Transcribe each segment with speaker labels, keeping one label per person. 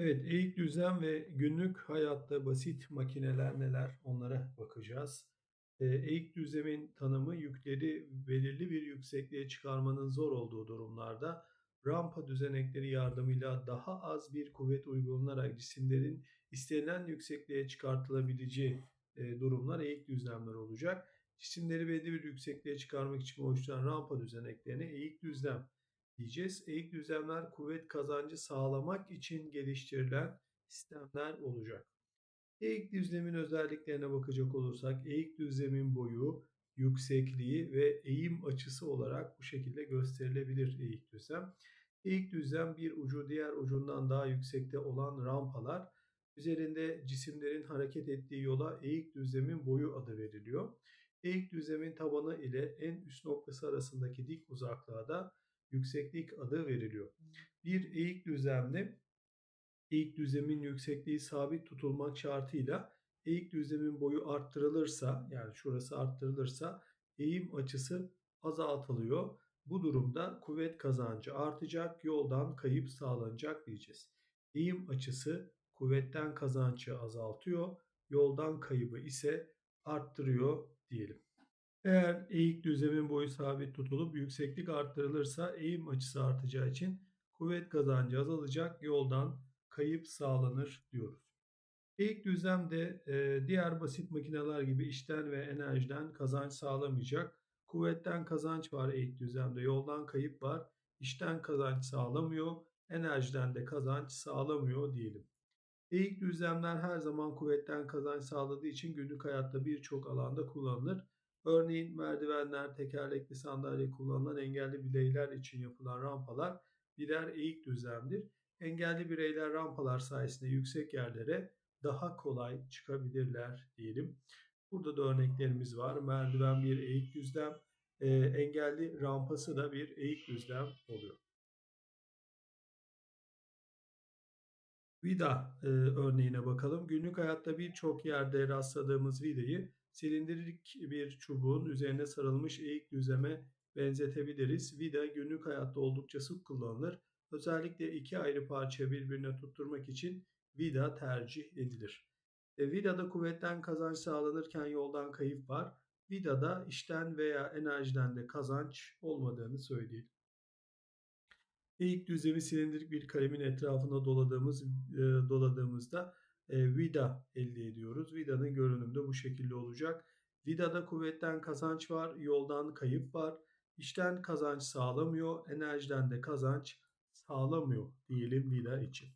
Speaker 1: Evet, eğik düzlem ve günlük hayatta basit makineler neler onlara bakacağız. Eee, eğik düzlemin tanımı yükleri belirli bir yüksekliğe çıkarmanın zor olduğu durumlarda rampa düzenekleri yardımıyla daha az bir kuvvet uygulanarak cisimlerin istenilen yüksekliğe çıkartılabileceği eee, durumlar eğik düzlemler olacak. Cisimleri belli bir yüksekliğe çıkarmak için oluşturan rampa düzeneklerine eğik düzlem diyeceğiz. Eğik düzlemler kuvvet kazancı sağlamak için geliştirilen sistemler olacak. Eğik düzlemin özelliklerine bakacak olursak eğik düzlemin boyu, yüksekliği ve eğim açısı olarak bu şekilde gösterilebilir eğik düzlem. Eğik düzlem bir ucu diğer ucundan daha yüksekte olan rampalar üzerinde cisimlerin hareket ettiği yola eğik düzlemin boyu adı veriliyor. Eğik düzlemin tabanı ile en üst noktası arasındaki dik uzaklığa da yükseklik adı veriliyor. Bir eğik düzlemde eğik düzlemin yüksekliği sabit tutulmak şartıyla eğik düzlemin boyu arttırılırsa yani şurası arttırılırsa eğim açısı azaltılıyor. Bu durumda kuvvet kazancı artacak, yoldan kayıp sağlanacak diyeceğiz. Eğim açısı kuvvetten kazancı azaltıyor, yoldan kaybı ise arttırıyor diyelim. Eğer eğik düzlemin boyu sabit tutulup yükseklik arttırılırsa eğim açısı artacağı için kuvvet kazancı azalacak, yoldan kayıp sağlanır diyoruz. Eğik düzlemde e, diğer basit makineler gibi işten ve enerjiden kazanç sağlamayacak. Kuvvetten kazanç var eğik düzlemde, yoldan kayıp var. İşten kazanç sağlamıyor, enerjiden de kazanç sağlamıyor diyelim. Eğik düzlemler her zaman kuvvetten kazanç sağladığı için günlük hayatta birçok alanda kullanılır. Örneğin merdivenler, tekerlekli sandalye kullanılan engelli bireyler için yapılan rampalar birer eğik düzlemdir. Engelli bireyler rampalar sayesinde yüksek yerlere daha kolay çıkabilirler diyelim. Burada da örneklerimiz var. Merdiven bir eğik düzlem, e, engelli rampası da bir eğik düzlem oluyor. Vida e, örneğine bakalım. Günlük hayatta birçok yerde rastladığımız vidayı silindirik bir çubuğun üzerine sarılmış eğik düzleme benzetebiliriz. Vida günlük hayatta oldukça sık kullanılır. Özellikle iki ayrı parçayı birbirine tutturmak için vida tercih edilir. E, vidada kuvvetten kazanç sağlanırken yoldan kayıp var. Vidada işten veya enerjiden de kazanç olmadığını söyleyelim. Eğik düzlemi silindirik bir kalemin etrafında doladığımız e, doladığımızda e, vida elde ediyoruz. Vida'nın görünümü de bu şekilde olacak. Vida'da kuvvetten kazanç var, yoldan kayıp var. İşten kazanç sağlamıyor, enerjiden de kazanç sağlamıyor diyelim vida için.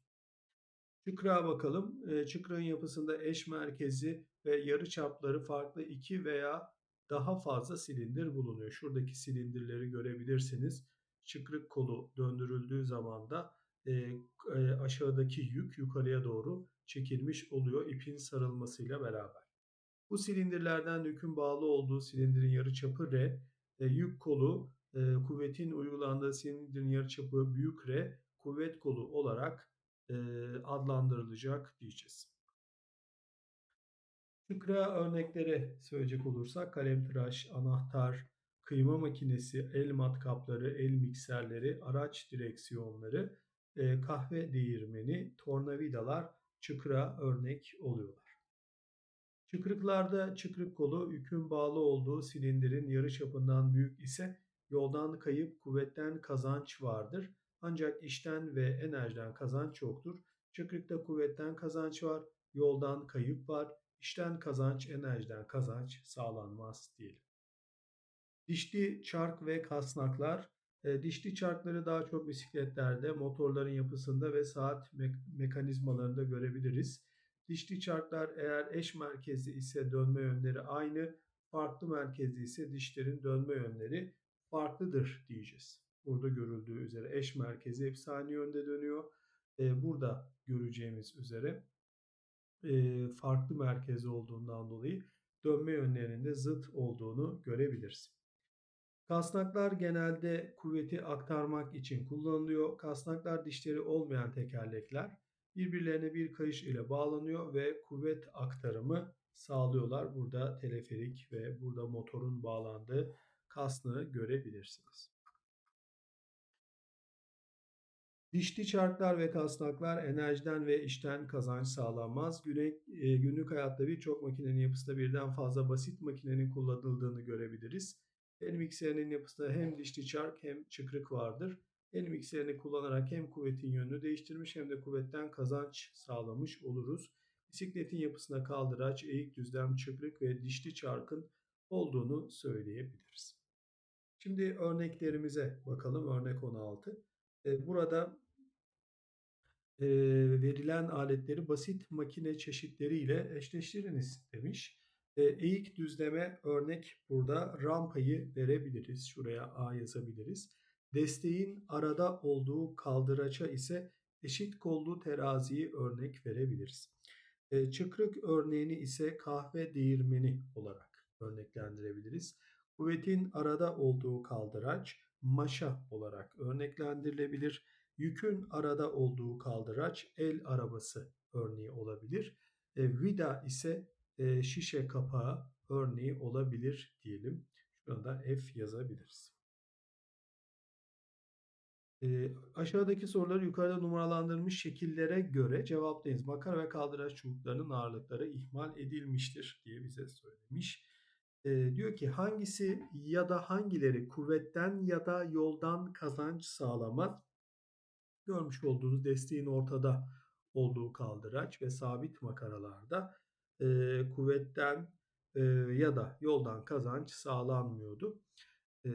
Speaker 1: Çıkrığa bakalım. E, çıkrığın yapısında eş merkezi ve yarı çapları farklı iki veya daha fazla silindir bulunuyor. Şuradaki silindirleri görebilirsiniz. Çıkrık kolu döndürüldüğü zaman da e, e, aşağıdaki yük yukarıya doğru çekilmiş oluyor ipin sarılmasıyla beraber. Bu silindirlerden yükün bağlı olduğu silindirin yarıçapı R, e, yük kolu e, kuvvetin uygulandığı silindirin yarıçapı büyük R, kuvvet kolu olarak e, adlandırılacak diyeceğiz. Şıkra örnekleri söyleyecek olursak kalemtıraş, anahtar, kıyma makinesi, el matkapları, el mikserleri, araç direksiyonları, e, kahve değirmeni, tornavidalar çıkıra örnek oluyorlar. Çıkrıklarda çıkrık kolu yükün bağlı olduğu silindirin yarı çapından büyük ise yoldan kayıp kuvvetten kazanç vardır. Ancak işten ve enerjiden kazanç yoktur. Çıkrıkta kuvvetten kazanç var, yoldan kayıp var. İşten kazanç, enerjiden kazanç sağlanmaz diyelim. Dişli çark ve kasnaklar e, dişli çarkları daha çok bisikletlerde, motorların yapısında ve saat me- mekanizmalarında görebiliriz. Dişli çarklar eğer eş merkezli ise dönme yönleri aynı, farklı merkezli ise dişlerin dönme yönleri farklıdır diyeceğiz. Burada görüldüğü üzere eş merkezi hepsi aynı yönde dönüyor. E, burada göreceğimiz üzere e, farklı merkezi olduğundan dolayı dönme yönlerinde zıt olduğunu görebiliriz. Kasnaklar genelde kuvveti aktarmak için kullanılıyor. Kasnaklar dişleri olmayan tekerlekler birbirlerine bir kayış ile bağlanıyor ve kuvvet aktarımı sağlıyorlar. Burada teleferik ve burada motorun bağlandığı kasnağı görebilirsiniz. Dişli çarklar ve kasnaklar enerjiden ve işten kazanç sağlanmaz. Güne, e, günlük hayatta birçok makinenin yapısında birden fazla basit makinenin kullanıldığını görebiliriz. El mikserinin yapısında hem dişli çark hem çıkrık vardır. El mikserini kullanarak hem kuvvetin yönünü değiştirmiş hem de kuvvetten kazanç sağlamış oluruz. Bisikletin yapısında kaldıraç, eğik düzlem, çıkrık ve dişli çarkın olduğunu söyleyebiliriz. Şimdi örneklerimize bakalım. Örnek 16. E, burada e, verilen aletleri basit makine çeşitleriyle eşleştiriniz demiş. E, eğik düzleme örnek burada rampayı verebiliriz. Şuraya A yazabiliriz. Desteğin arada olduğu kaldıraça ise eşit kollu teraziyi örnek verebiliriz. E, çıkrık örneğini ise kahve değirmeni olarak örneklendirebiliriz. Kuvvetin arada olduğu kaldıraç maşa olarak örneklendirilebilir. Yükün arada olduğu kaldıraç el arabası örneği olabilir. E, vida ise e, şişe kapağı örneği olabilir diyelim. Şurada F yazabiliriz. E, aşağıdaki soruları yukarıda numaralandırılmış şekillere göre cevaplayınız. Makara ve kaldıraç çubuklarının ağırlıkları ihmal edilmiştir diye bize söylemiş. E, diyor ki hangisi ya da hangileri kuvvetten ya da yoldan kazanç sağlamaz? Görmüş olduğunuz desteğin ortada olduğu kaldıraç ve sabit makaralarda e, kuvvetten e, ya da yoldan kazanç sağlanmıyordu. E,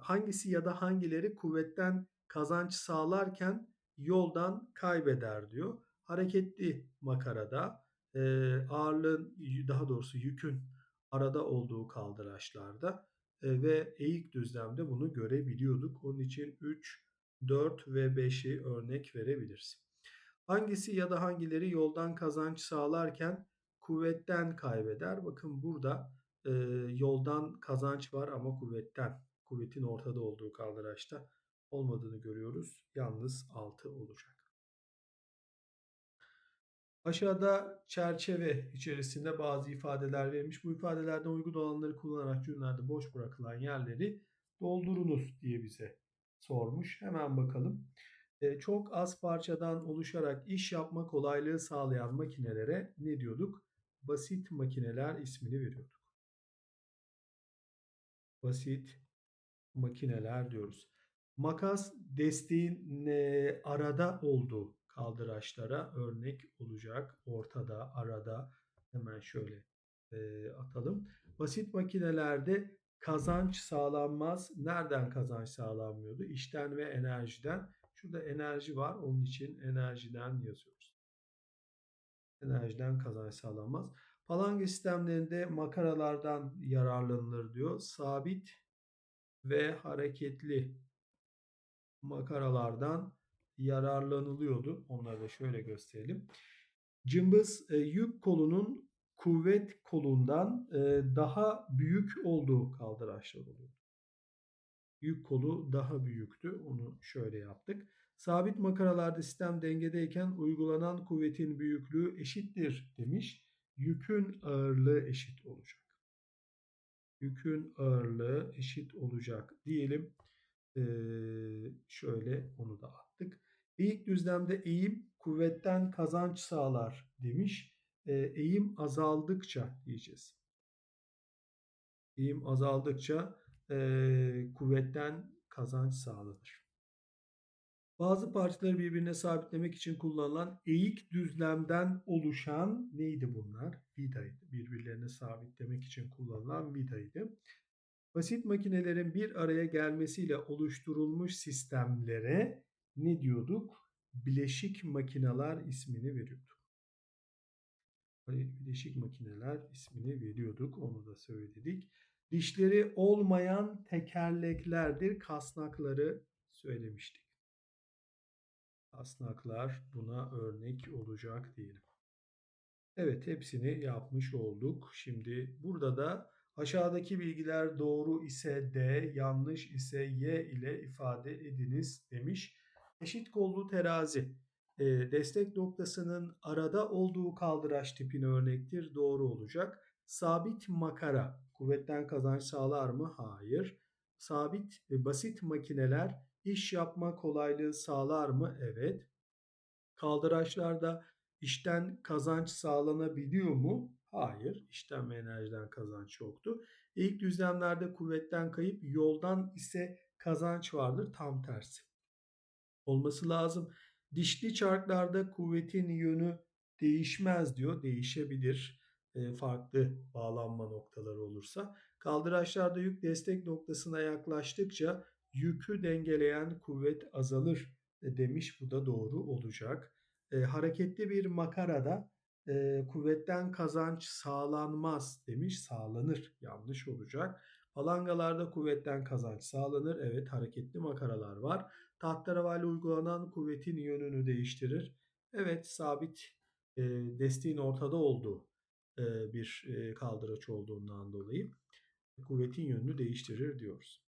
Speaker 1: hangisi ya da hangileri kuvvetten kazanç sağlarken yoldan kaybeder diyor. Hareketli makarada e, ağırlığın daha doğrusu yükün arada olduğu kaldıraçlarda e, ve eğik düzlemde bunu görebiliyorduk. Onun için 3, 4 ve 5'i örnek verebiliriz. Hangisi ya da hangileri yoldan kazanç sağlarken kuvvetten kaybeder? Bakın burada e, yoldan kazanç var ama kuvvetten, kuvvetin ortada olduğu kaldıraçta olmadığını görüyoruz. Yalnız 6 olacak. Aşağıda çerçeve içerisinde bazı ifadeler verilmiş. Bu ifadelerden uygun olanları kullanarak cümlelerde boş bırakılan yerleri doldurunuz diye bize sormuş. Hemen bakalım. Çok az parçadan oluşarak iş yapma kolaylığı sağlayan makinelere ne diyorduk? Basit makineler ismini veriyorduk. Basit makineler diyoruz. Makas desteğin e, arada olduğu kaldıraçlara örnek olacak. Ortada, arada hemen şöyle e, atalım. Basit makinelerde kazanç sağlanmaz. Nereden kazanç sağlanmıyordu? İşten ve enerjiden. Şurada enerji var. Onun için enerjiden yazıyoruz. Enerjiden kazanç sağlanmaz. Palanga sistemlerinde makaralardan yararlanılır diyor. Sabit ve hareketli makaralardan yararlanılıyordu. Onları da şöyle gösterelim. Cımbız e, yük kolunun kuvvet kolundan e, daha büyük olduğu kaldıraçlar oluyor. Yük kolu daha büyüktü. Onu şöyle yaptık. Sabit makaralarda sistem dengedeyken uygulanan kuvvetin büyüklüğü eşittir demiş. Yükün ağırlığı eşit olacak. Yükün ağırlığı eşit olacak diyelim. Ee, şöyle onu da attık. İlk düzlemde eğim kuvvetten kazanç sağlar demiş. E, eğim azaldıkça diyeceğiz. Eğim azaldıkça e, kuvvetten kazanç sağlanır. Bazı parçaları birbirine sabitlemek için kullanılan eğik düzlemden oluşan neydi bunlar? Vidaydı. Birbirlerine sabitlemek için kullanılan vidaydı. Basit makinelerin bir araya gelmesiyle oluşturulmuş sistemlere ne diyorduk? Bileşik makineler ismini veriyorduk. Bileşik makineler ismini veriyorduk. Onu da söyledik. Dişleri olmayan tekerleklerdir. Kasnakları söylemiştik. Kasnaklar buna örnek olacak diyelim. Evet hepsini yapmış olduk. Şimdi burada da aşağıdaki bilgiler doğru ise D, yanlış ise Y ile ifade ediniz demiş. Eşit kollu terazi. E, destek noktasının arada olduğu kaldıraç tipine örnektir. Doğru olacak. Sabit makara kuvvetten kazanç sağlar mı? Hayır. Sabit basit makineler iş yapma kolaylığı sağlar mı? Evet. Kaldıraçlarda işten kazanç sağlanabiliyor mu? Hayır, işten ve enerjiden kazanç yoktu. İlk düzlemlerde kuvvetten kayıp, yoldan ise kazanç vardır. Tam tersi. Olması lazım. Dişli çarklarda kuvvetin yönü değişmez diyor. Değişebilir e, farklı bağlanma noktaları olursa. Kaldıraçlarda yük destek noktasına yaklaştıkça yükü dengeleyen kuvvet azalır e, demiş. Bu da doğru olacak. E, hareketli bir makarada e, kuvvetten kazanç sağlanmaz demiş. Sağlanır. Yanlış olacak. Palangalarda kuvvetten kazanç sağlanır. Evet hareketli makaralar var. Tahterevalli uygulanan kuvvetin yönünü değiştirir. Evet sabit e, desteğin ortada olduğu e, bir e, kaldıraç olduğundan dolayı kuvvetin yönünü değiştirir diyoruz.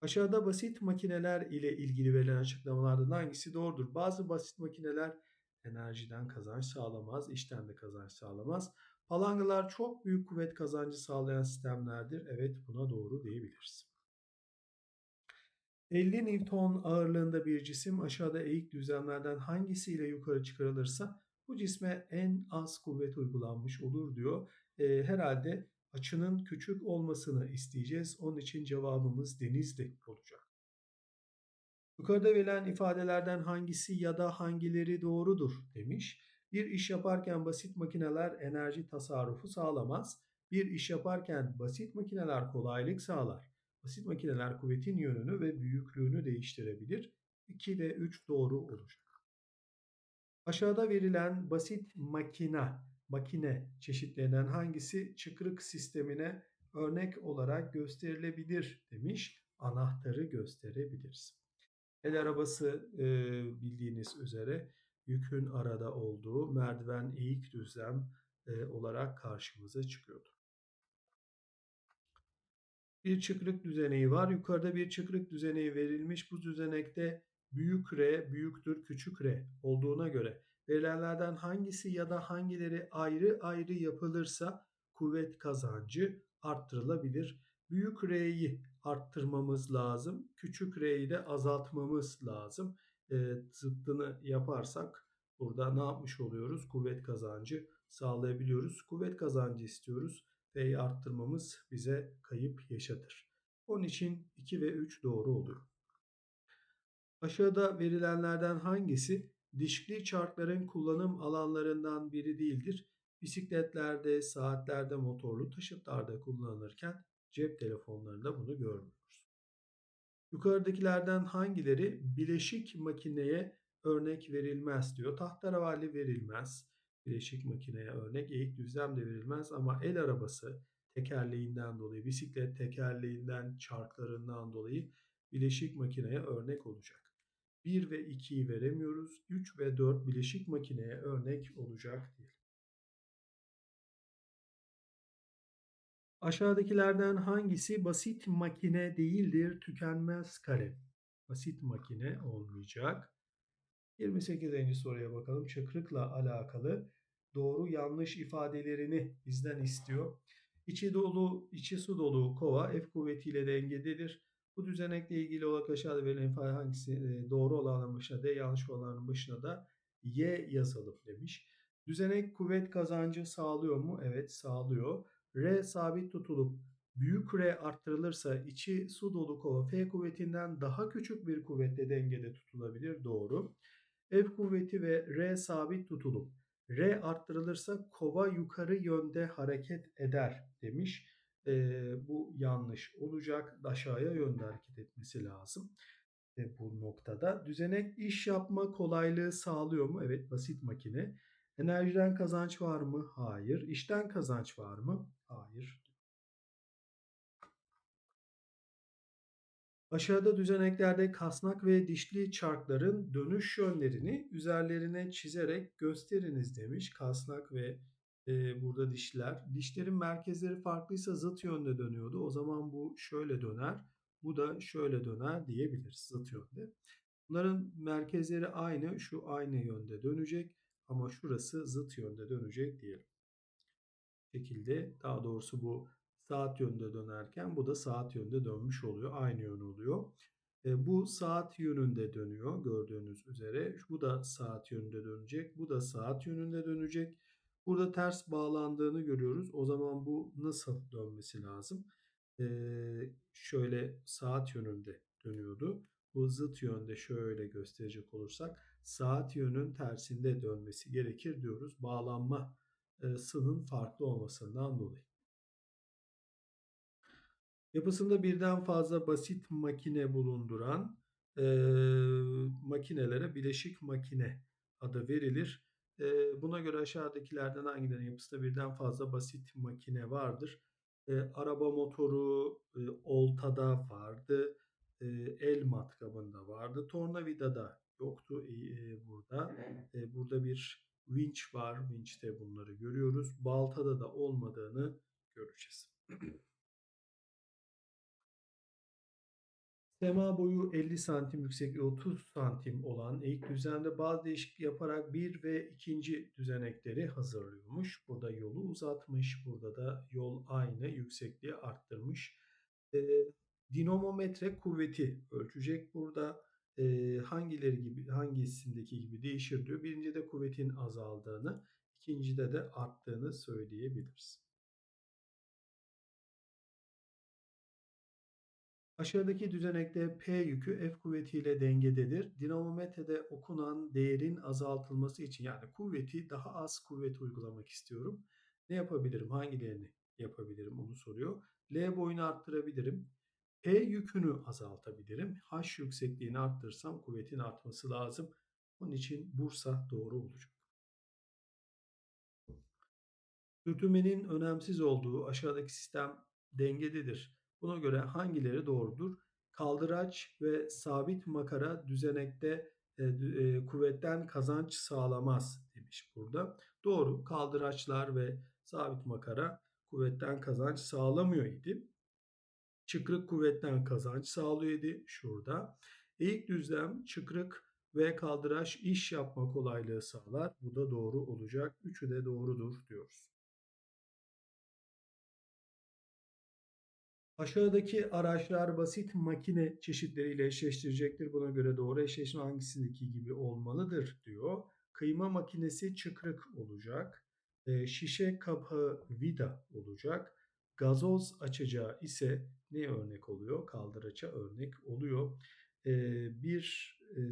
Speaker 1: Aşağıda basit makineler ile ilgili verilen açıklamalardan hangisi doğrudur? Bazı basit makineler enerjiden kazanç sağlamaz, işten de kazanç sağlamaz. Palangalar çok büyük kuvvet kazancı sağlayan sistemlerdir. Evet buna doğru diyebiliriz. 50 Newton ağırlığında bir cisim aşağıda eğik düzlemlerden hangisiyle yukarı çıkarılırsa bu cisme en az kuvvet uygulanmış olur diyor. E, herhalde açının küçük olmasını isteyeceğiz. Onun için cevabımız denizli olacak. Yukarıda verilen ifadelerden hangisi ya da hangileri doğrudur demiş. Bir iş yaparken basit makineler enerji tasarrufu sağlamaz. Bir iş yaparken basit makineler kolaylık sağlar. Basit makineler kuvvetin yönünü ve büyüklüğünü değiştirebilir. 2 ve 3 doğru olacak. Aşağıda verilen basit makina, makine çeşitlerinden hangisi çıkrık sistemine örnek olarak gösterilebilir demiş. Anahtarı gösterebiliriz. El arabası e, bildiğiniz üzere yükün arada olduğu merdiven eğik düzlem e, olarak karşımıza çıkıyordu. Bir çıkrık düzeneği var. Yukarıda bir çıkrık düzeneği verilmiş. Bu düzenekte büyük R büyüktür küçük R olduğuna göre verilenlerden hangisi ya da hangileri ayrı ayrı yapılırsa kuvvet kazancı arttırılabilir. Büyük R'yi arttırmamız lazım. Küçük R'yi de azaltmamız lazım. E, zıttını yaparsak burada ne yapmış oluyoruz? Kuvvet kazancı sağlayabiliyoruz. Kuvvet kazancı istiyoruz. F'yi arttırmamız bize kayıp yaşatır. Onun için 2 ve 3 doğru oluyor. Aşağıda verilenlerden hangisi dişli çarkların kullanım alanlarından biri değildir? Bisikletlerde, saatlerde, motorlu taşıtlarda kullanılırken cep telefonlarında bunu görmüyoruz. Yukarıdakilerden hangileri bileşik makineye örnek verilmez diyor. Tahterevalli verilmez. Bileşik makineye örnek eğik düzlem de verilmez ama el arabası tekerleğinden dolayı, bisiklet tekerleğinden, çarklarından dolayı bileşik makineye örnek olacak. 1 ve 2'yi veremiyoruz. 3 ve 4 bileşik makineye örnek olacak diyelim. Aşağıdakilerden hangisi basit makine değildir? Tükenmez kalem. Basit makine olmayacak. 28. soruya bakalım. Çıkrıkla alakalı doğru yanlış ifadelerini bizden istiyor. İçi dolu, içi su dolu kova F kuvvetiyle dengededir. Bu düzenekle ilgili olarak aşağıda verilen ifade hangisi doğru olanın başına D, yanlış olanın başına da Y yazalım demiş. Düzenek kuvvet kazancı sağlıyor mu? Evet sağlıyor. R sabit tutulup büyük R arttırılırsa içi su dolu kova F kuvvetinden daha küçük bir kuvvetle dengede tutulabilir. Doğru. F kuvveti ve R sabit tutulup R arttırılırsa kova yukarı yönde hareket eder demiş. E, bu yanlış olacak. Aşağıya yönde hareket etmesi lazım. E, bu noktada düzenek iş yapma kolaylığı sağlıyor mu? Evet basit makine. Enerjiden kazanç var mı? Hayır. İşten kazanç var mı? Hayır. Aşağıda düzeneklerde kasnak ve dişli çarkların dönüş yönlerini üzerlerine çizerek gösteriniz demiş. Kasnak ve burada dişler. Dişlerin merkezleri farklıysa zıt yönde dönüyordu. O zaman bu şöyle döner. Bu da şöyle döner diyebiliriz zıt yönde. Bunların merkezleri aynı. Şu aynı yönde dönecek. Ama şurası zıt yönde dönecek diyelim. şekilde daha doğrusu bu saat yönde dönerken bu da saat yönde dönmüş oluyor. Aynı yön oluyor. E, bu saat yönünde dönüyor gördüğünüz üzere. Bu da saat yönünde dönecek. Bu da saat yönünde dönecek. Burada ters bağlandığını görüyoruz. O zaman bu nasıl dönmesi lazım? Ee, şöyle saat yönünde dönüyordu. Bu zıt yönde şöyle gösterecek olursak saat yönün tersinde dönmesi gerekir diyoruz. Bağlanma sının farklı olmasından dolayı. Yapısında birden fazla basit makine bulunduran e, makinelere bileşik makine adı verilir. E, buna göre aşağıdakilerden hangilerinin yapısında birden fazla basit makine vardır? E, araba motoru e, oltada vardı, e, el matkabında vardı, tornavidada yoktu e, burada. E, burada bir winch var, winch'te bunları görüyoruz. Baltada da olmadığını göreceğiz. Sema boyu 50 santim, yüksekliği 30 santim olan eğik düzende bazı değişiklik yaparak bir ve ikinci düzenekleri hazırlıyormuş. Burada yolu uzatmış, burada da yol aynı, yüksekliği arttırmış. E, dinamometre kuvveti ölçecek burada. E, hangileri gibi, hangisindeki gibi değişir diyor. Birincide kuvvetin azaldığını, ikincide de arttığını söyleyebiliriz. Aşağıdaki düzenekte P yükü F kuvvetiyle dengededir. Dinamometrede okunan değerin azaltılması için yani kuvveti daha az kuvvet uygulamak istiyorum. Ne yapabilirim? Hangilerini yapabilirim? Onu soruyor. L boyunu arttırabilirim. P yükünü azaltabilirim. H yüksekliğini arttırsam kuvvetin artması lazım. Onun için Bursa doğru olacak. Sürtünmenin önemsiz olduğu aşağıdaki sistem dengededir. Buna göre hangileri doğrudur? Kaldıraç ve sabit makara düzenekte e, e, kuvvetten kazanç sağlamaz demiş burada. Doğru. Kaldıraçlar ve sabit makara kuvvetten kazanç sağlamıyor idi. Çıkrık kuvvetten kazanç sağlıyor idi şurada. Eğik düzlem, çıkrık ve kaldıraç iş yapma kolaylığı sağlar. Bu da doğru olacak. Üçü de doğrudur diyoruz. Aşağıdaki araçlar basit makine çeşitleriyle eşleştirecektir. Buna göre doğru eşleşme hangisindeki gibi olmalıdır diyor. Kıyma makinesi çıkrık olacak. E, şişe kapağı vida olacak. Gazoz açacağı ise ne örnek oluyor? Kaldıraça örnek oluyor. E, bir e,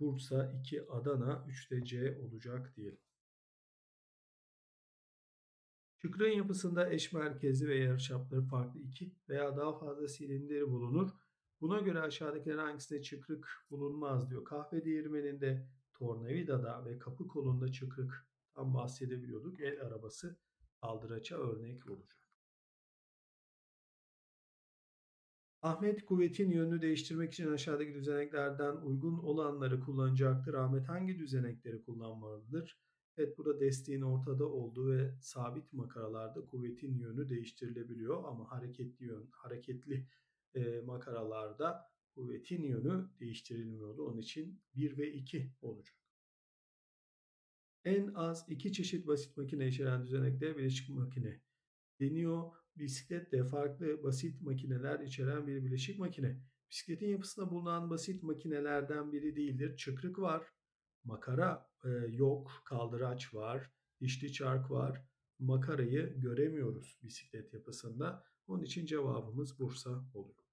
Speaker 1: Bursa, iki Adana, üç de C olacak diyelim. Şükrün yapısında eş merkezli ve yarıçapları farklı iki veya daha fazla silindiri bulunur. Buna göre aşağıdakilerin hangisinde çıkrık bulunmaz diyor. Kahve değirmeninde, tornavidada ve kapı kolunda çıkrık tam bahsedebiliyorduk. El arabası kaldıraça örnek olacak. Ahmet kuvvetin yönünü değiştirmek için aşağıdaki düzeneklerden uygun olanları kullanacaktır. Ahmet hangi düzenekleri kullanmalıdır? Evet burada desteğin ortada olduğu ve sabit makaralarda kuvvetin yönü değiştirilebiliyor ama hareketli yön, hareketli e, makaralarda kuvvetin yönü değiştirilmiyordu. Onun için 1 ve 2 olacak. En az iki çeşit basit makine içeren düzenekler bileşik makine deniyor. Bisiklet de farklı basit makineler içeren bir bileşik makine. Bisikletin yapısında bulunan basit makinelerden biri değildir. Çıkrık var, Makara e, yok, kaldıraç var, dişli çark var. Makarayı göremiyoruz bisiklet yapısında. Onun için cevabımız Bursa oluyor.